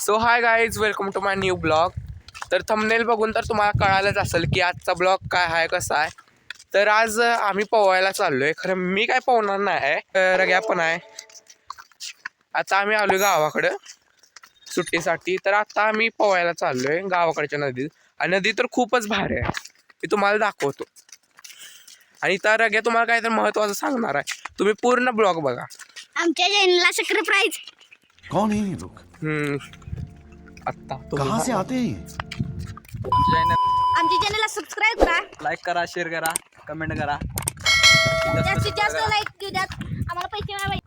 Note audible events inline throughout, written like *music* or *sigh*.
So hi guys welcome to my new blog तर thumbnail बघून तर तुम्हाला कळालंच असेल की आजचा ब्लॉग काय आहे कसा आहे. तर आज आम्ही पोवायला चाललो आहे खरं मी काय पोहणार नाही आहे रग्या पण आहे. आता आम्ही आलो गावाकडं सुट्टीसाठी. तर आता आम्ही पोवायला चाललो आहे गावाकडच्या नदीत. आणि नदी तर खूपच भारी आहे. मी तुम्हाला दाखवतो. आणि त्या रग्या तुम्हाला काय तर महत्त्वाचं सांगणार आहे. तुम्ही पूर्ण ब्लॉग बघा. आमच्या चॅनलला लोग हम्म. आत्ता. कहाँ से. आते हैं ये? चॅनलला सबस्क्राईब करा. लाईक करा शेअर करा कमेंट करा. जास्तीत जास्त लाईक देऊ द्यात आम्हाला पैसे मिळावे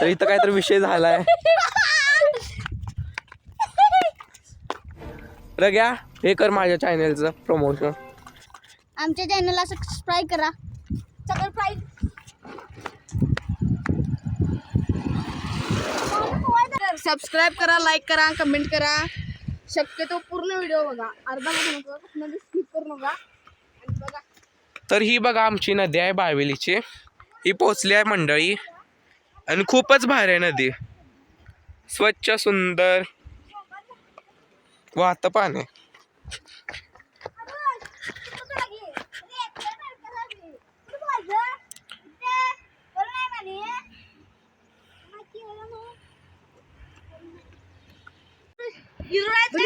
तर इथं काहीतरी विषय झालाय. रग्या हे कर माझ्या चॅनलचं प्रमोशन आमच्या चॅनलला सबस्क्राईब करा. सबस्क्राईब सबस्क्राईब करा लाईक करा कमेंट करा. शक्यतो पूर्ण व्हिडिओ बघा. अर्धा मध्ये स्किप करू नका. आणि बघा. तर ही बघा आमची नदी आहे बायवेलीची ही पोचली आहे मंडळी. आणि खूपच भारी आहे नदी. स्वच्छ सुंदर. वाहतं पाणी.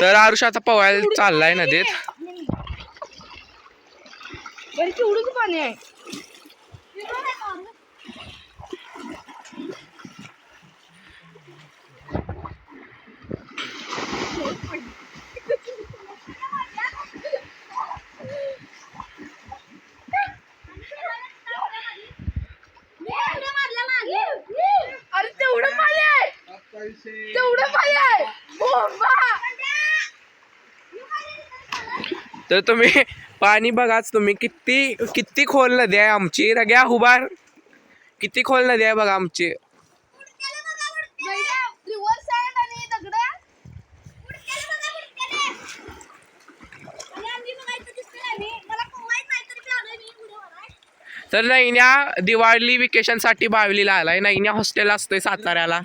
तर आरुष आता पवायला चाललाय नदीत. पाणी आहे. अरे तेवढं पाणी आहे. तेवढं पाणी आहे बोंबा. तर तुम्ही पाणी बघाच तुम्ही किती किती खोल नदी आहे आमची. रग्या हुबार किती खोल नदी आहे बघा आमची. तर नैन्या दिवाळी वेकेशनसाठी बावलीला आलाय. नैन्या हॉस्टेल असतोय साताऱ्याला.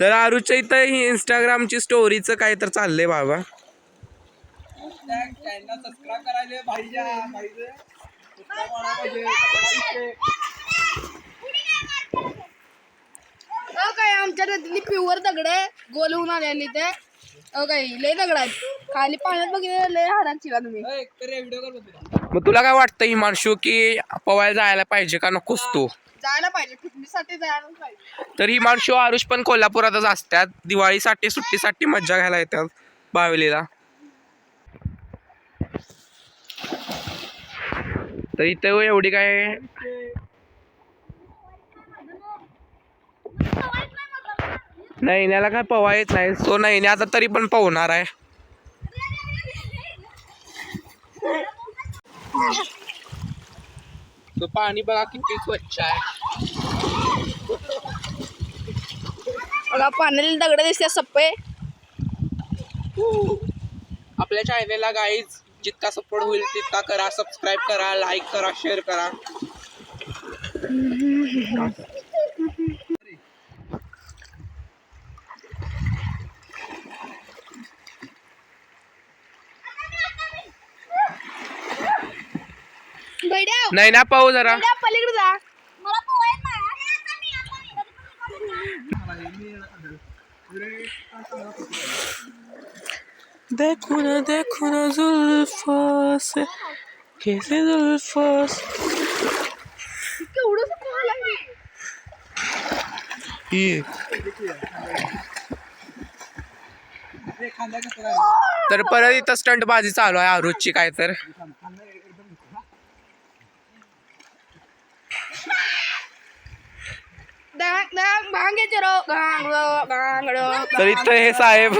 तर आरुच्या इथं ही इंस्टाग्रामची स्टोरीचं काय तर चाललंय बाबा. काय आमच्या नदीने प्युअर दगड आहे. गोल होऊन आलेली ते. अहो काय लय दगड आहेत. खाली पाण्यात बघितलं लय हारांची का तुम्ही. व्हिडिओ कर मग तुला काय वाटतं हिमांशू की पवायला जायला पाहिजे का नकोस तू? जायला पाहिजे. पिकनिकसाठी जायला पाहिजे. तर हिमांशू आरुष पण कोल्हापुरातच असतात. दिवाळीसाठी सुट्टीसाठी मज्जा घ्यायला येतात बावलीला. तर इथं एवढी काय? नैन्याला काय पवा येत नाही. तो नैने आता तरी पण पोहणार आहे. तो पाणी बघा किती स्वच्छ आहे. बघा पाण्याला दगड दिसते सप्पे. आपल्या चॅनलला गाईज जितका सपोर्ट होईल तितका करा सबस्क्राईब करा लाईक करा शेअर करा. *laughs* नाही ना पाहू जरा. पलीकडे जा. देखो ना देखो ना जुल्फा से कैसे जुल्फा केवढं तर परत इथं स्टंट बाजी चालू आहे आरुजची काय तर तर इथं हे साहेब